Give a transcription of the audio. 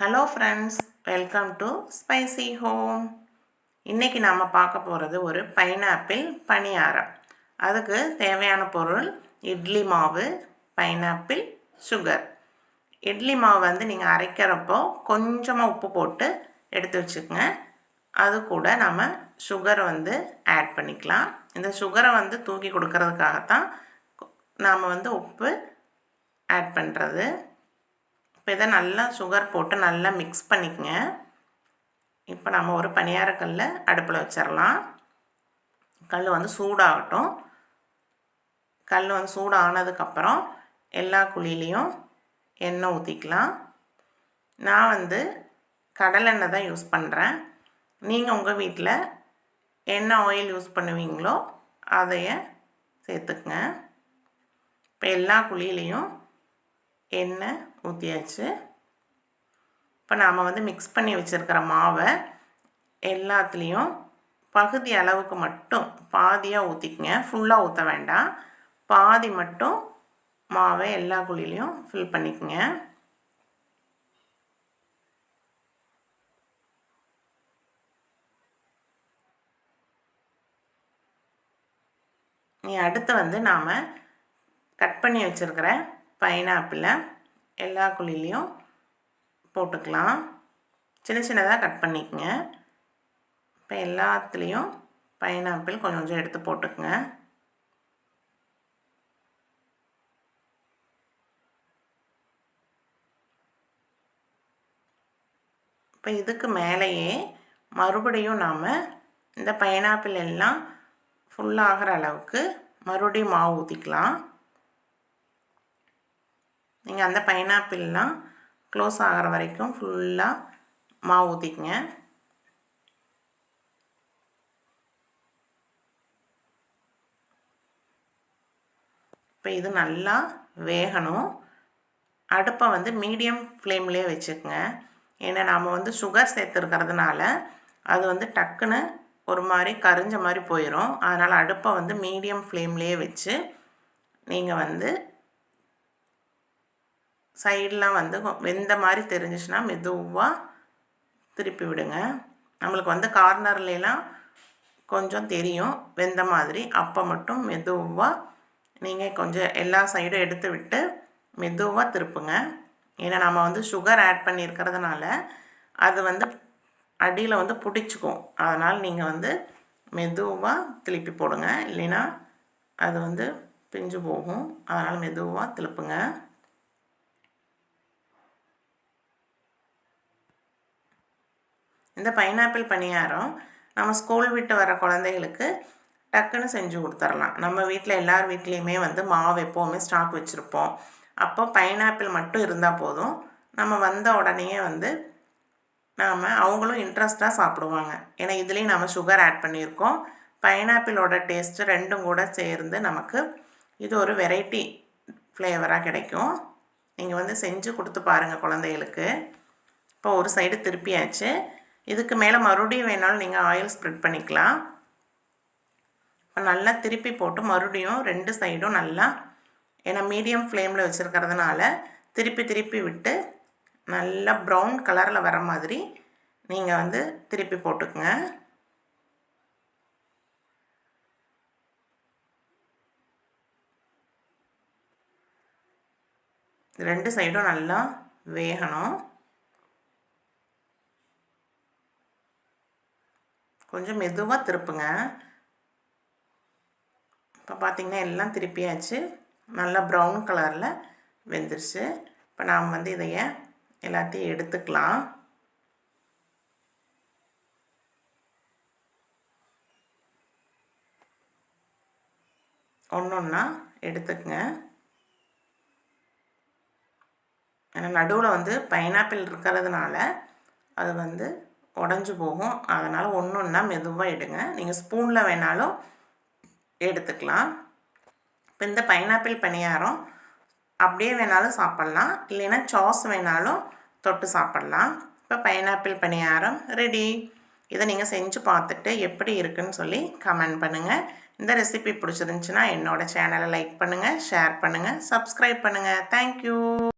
Hello friends welcome to spicy home இன்றைக்கி நாம் பார்க்க போகிறது ஒரு பைனாப்பிள் பணியாரம். அதுக்கு தேவையான பொருள் இட்லி மாவு பைனாப்பிள் சுகர் இட்லி மாவு வந்து நீங்கள் அரைக்கிறப்போ கொஞ்சமாக உப்பு போட்டு எடுத்து வச்சுக்கோங்க. அது கூட நம்ம சுகர் வந்து ஆட் பண்ணிக்கலாம். இந்த சுகரை வந்து தூக்கி கொடுக்கறதுக்காகத்தான் நாம் வந்து உப்பு ஆட் பண்ணுறது இப்போ இதை நல்லா சுகர் போட்டு நல்லா மிக்ஸ் பண்ணிக்கங்க. இப்போ நம்ம ஒரு பணியாரக்கல்ல அடுப்பில் வச்சிடலாம். கல் வந்து சூடாகட்டும். கல் வந்து சூடானதுக்கப்புறம் எல்லா குழிலையும் எண்ணெய் ஊற்றிக்கலாம். நான் வந்து கடலெண்ணெய் தான் யூஸ் பண்ணுறேன் நீங்கள் உங்கள் வீட்டில் என்ன ஆயில் யூஸ் பண்ணுவீங்களோ அதைய சேர்த்துக்குங்க. இப்போ எல்லா குழியிலையும் எண்ணெய் ஊற்றியாச்சு இப்போ நாம் வந்து மிக்ஸ் பண்ணி வச்சுருக்கிற மாவை எல்லாத்துலேயும் பகுதி அளவுக்கு மட்டும் பாதியாக ஊற்றிக்கங்க ஃபுல்லாக ஊற்ற வேண்டாம். பாதி மட்டும் மாவை எல்லா குழிலையும் ஃபில் பண்ணிக்கோங்க. நீ அடுத்து வந்து நாம் கட் பண்ணி வச்சுருக்கிற பைனாப்பிளை எல்லா குழிலையும் போட்டுக்கலாம். சின்ன சின்னதாக கட் பண்ணிக்கங்க. இப்போ எல்லாத்துலேயும் பைனாப்பிள் கொஞ்சம் கொஞ்சம் எடுத்து போட்டுக்கங்க. இப்போ இதுக்கு மேலேயே மறுபடியும் நாம் இந்த பைனாப்பிள் எல்லாம் ஃபுல்லாகிற அளவுக்கு மறுபடியும் மாவு ஊற்றிக்கலாம் நீங்கள் அந்த பைனாப்பிள்லாம் க்ளோஸ் ஆகிற வரைக்கும் ஃபுல்லாக மாவு ஊற்றிக்கங்க இப்போ இது நல்லா வேகணும். அடுப்பை வந்து மீடியம் ஃப்ளேம்லேயே வச்சுக்கோங்க. ஏன்னா நாம் வந்து சுகர் சேர்த்துருக்கிறதுனால அது வந்து டக்குன்னு ஒரு மாதிரி கரிஞ்ச மாதிரி போயிடும் அதனால் அடுப்பை வந்து மீடியம் ஃப்ளேம்லேயே வச்சு நீங்கள் வந்து சைடெலாம் வந்து வெந்த மாதிரி தெரிஞ்சிச்சுன்னா மெதுவாக திருப்பி விடுங்க. நம்மளுக்கு வந்து கார்னர்லாம் கொஞ்சம் தெரியும். வெந்த மாதிரி. அப்போ மட்டும் மெதுவாக நீங்கள் கொஞ்சம் எல்லா சைடும் எடுத்து விட்டு மெதுவாக திருப்புங்க. ஏன்னா நம்ம வந்து சுகர் ஆட் பண்ணியிருக்கிறதுனால அது வந்து அடியில் வந்து பிடிச்சிக்கும். அதனால் நீங்கள் வந்து மெதுவாக திருப்பி போடுங்க. இல்லைன்னா அது வந்து பிஞ்சு போகும். அதனால் மெதுவாக திருப்புங்க. இந்த பைனாப்பிள் பணியாரம் நம்ம ஸ்கூல் விட்டு வர குழந்தைகளுக்கு டக்குன்னு செஞ்சு கொடுத்துர்லாம். நம்ம வீட்டில் எல்லார் வீட்லேயுமே வந்து மாவு எப்போவுமே ஸ்டாக் வச்சுருப்போம். அப்போ பைனாப்பிள் மட்டும் இருந்தால் போதும். நம்ம வந்த உடனே வந்து நாம் அவங்களும் இன்ட்ரெஸ்ட்டாக சாப்பிடுவாங்க. ஏன்னா இதுலேயும் நம்ம சுகர் ஆட் பண்ணியிருக்கோம். பைனாப்பிளோட டேஸ்ட்டு ரெண்டும் கூட சேர்ந்து நமக்கு இது ஒரு வெரைட்டி ஃப்ளேவராக கிடைக்கும். நீங்கள் வந்து செஞ்சு கொடுத்து பாருங்கள் குழந்தைகளுக்கு. இப்போ ஒரு சைடு திருப்பியாச்சு. இதுக்கு மேலே மறுபடியும் வேணாலும் நீங்கள் ஆயில் ஸ்ப்ரெட் பண்ணிக்கலாம். இப்போ நல்லா திருப்பி போட்டு மறுபடியும் ரெண்டு சைடும் நல்லா ஏன்னா மீடியம் ஃப்ளேமில் வச்சுருக்கிறதுனால திருப்பி திருப்பி விட்டு நல்லா ப்ரௌன் கலரில் வர மாதிரி நீங்கள் வந்து திருப்பி போட்டுக்குங்க. ரெண்டு சைடும் நல்லா வேகணும். கொஞ்சம் மெதுவாக திருப்புங்க. இப்போ பார்த்திங்கன்னா எல்லாம் திருப்பியாச்சு. நல்லா ப்ரௌன் கலரில் வெந்துருச்சு. இப்போ நாம் வந்து இதைய எல்லாத்தையும் எடுத்துக்கலாம். ஒன்று ஒன்றா எடுத்துக்கங்க. ஏன்னா நடுவில் வந்து பைனாப்பிள் இருக்கிறதுனால அது வந்து உடஞ்சி போகும். அதனால் ஒன்று ஒன்றா மெதுவாக எடுங்க. நீங்கள் ஸ்பூனில் வேணாலும் எடுத்துக்கலாம். இப்போ இந்த பைனாப்பிள் பணியாரம் அப்படியே வேணாலும் சாப்பிட்லாம். இல்லைன்னா சாஸ் வேணாலும் தொட்டு சாப்பிட்லாம். இப்போ பைனாப்பிள் பணியாரம் ரெடி இதை நீங்கள் செஞ்சு பார்த்துட்டு எப்படி இருக்குன்னு சொல்லி கமெண்ட் பண்ணுங்கள் இந்த ரெசிபி பிடிச்சிருந்துச்சின்னா என்னோடய சேனலை லைக் பண்ணுங்கள் ஷேர் பண்ணுங்கள் சப்ஸ்கிரைப் பண்ணுங்கள் தேங்க்யூ